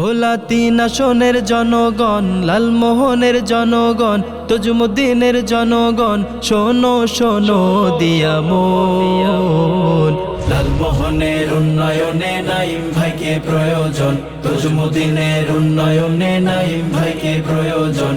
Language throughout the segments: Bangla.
ভোলা তিন আসনের জনগণ, লালমোহনের জনগণ, তজুমুদ্দিনের জনগণ, শোনো শোনো, দিয়া মন। লালমোহনের উন্নয়নে নাইম ভাইকে প্রয়োজন, তজুমুদ্দিনের উন্নয়নে নাইম ভাইকে প্রয়োজন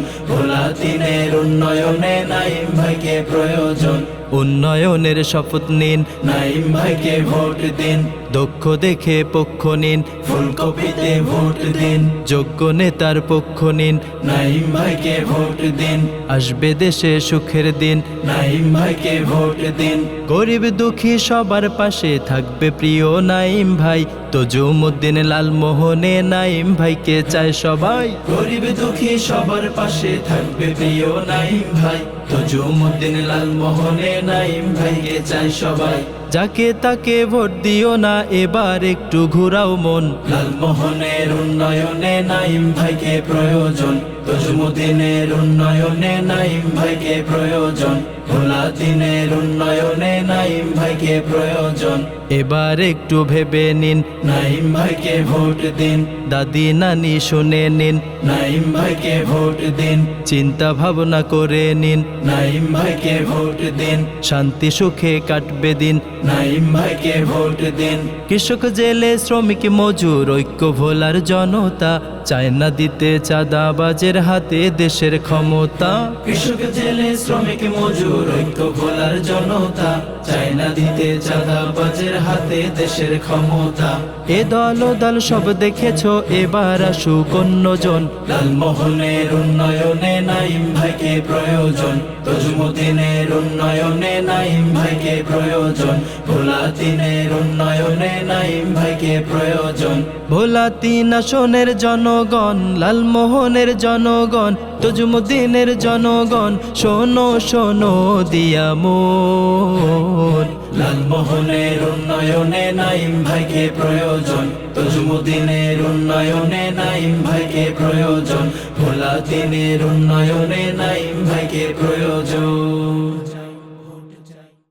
ভোলা উন্নয়নে নাইম ভাইকে প্রয়োজন। উন্নয়নের শপথ নিন। নাইম ভাইকে ভোট দিন। দক্ষ দেখে পক্ষ নিন। ফুলকপিতে ভোট দিন। যোগ্য নেতার পক্ষ নিন। নাইম ভাইকে ভোট দিন। আসবে দেশে সুখের দিন। নাইম ভাইকে ভোট দিন। গরিব দুঃখী সবার পাশে থাকবে প্রিয় নাইম ভাই। তজুমুদ্দিন লালমোহনে নাইম ভাইকে চায় সবাই। গরিব দুঃখী সবার পাশে থাকবে প্রিয় নাই ভাই। তজুমুদ্দিন লালমোহনে নাইম ভাইকে চায় সবাই। যাকে তাকে ভোট দিও না এবার একটু ঘুরাও মন। লালমোহনের উন্নয়নে নাইম ভাইকে প্রয়োজন। তজুমুদ্দিনের উন্নয়নে নাইম ভাইকে প্রয়োজন। ভোলা দিনের উন্নয়নে নাইম ভাইকে প্রয়োজন। এবার একটু ভেবে নিন। নাইম ভাইকে ভোট দিন। দাদি নানি শুনে নিন। নাইম ভাইকে ভোট দিন। চিন্তা ভাবনা করে নিন। নাইম ভাইকে ভোট দিন। শান্তি সুখে কাটবে দিন। নাইম ভাইকে ভোট দিন। কৃষক জেলে শ্রমিক মজুর ঐক্য ভোলার জনতা। চায় না দিতে চাঁদাবাজের হাতে দেশের ক্ষমতা। কৃষক জেলে শ্রমিক মজুর ঐক্য ভোলার জনতা। চায় না দিতে চাঁদাবাজের হাতে দেশের ক্ষমতা। এ দল ও দল সব দেখেছ এবার আসুক অন্যজন। লালমোহনের উন্নয়নে নাইম ভাইকে প্রয়োজন। তজুমুদ্দিনের উন্নয়নে নাইম ভাইকে প্রয়োজন। ভোলা তিনের উন্নয়নে নাইম ভাইকে প্রয়োজন। ভোলা তিন আসনের জনগণ লালমোহনের জনগণ তজুমুদ্দিনের জনগণ শোনো শোনো দিয়া মন। লালমোহনের উন্নয়নে নাইম ভাইকে প্রয়োজন। তজুমুদ্দিনের উন্নয়নে নাইম ভাইকে প্রয়োজন। ভোলা তিনের উন্নয়নে নাইম ভাইকে প্রয়োজন।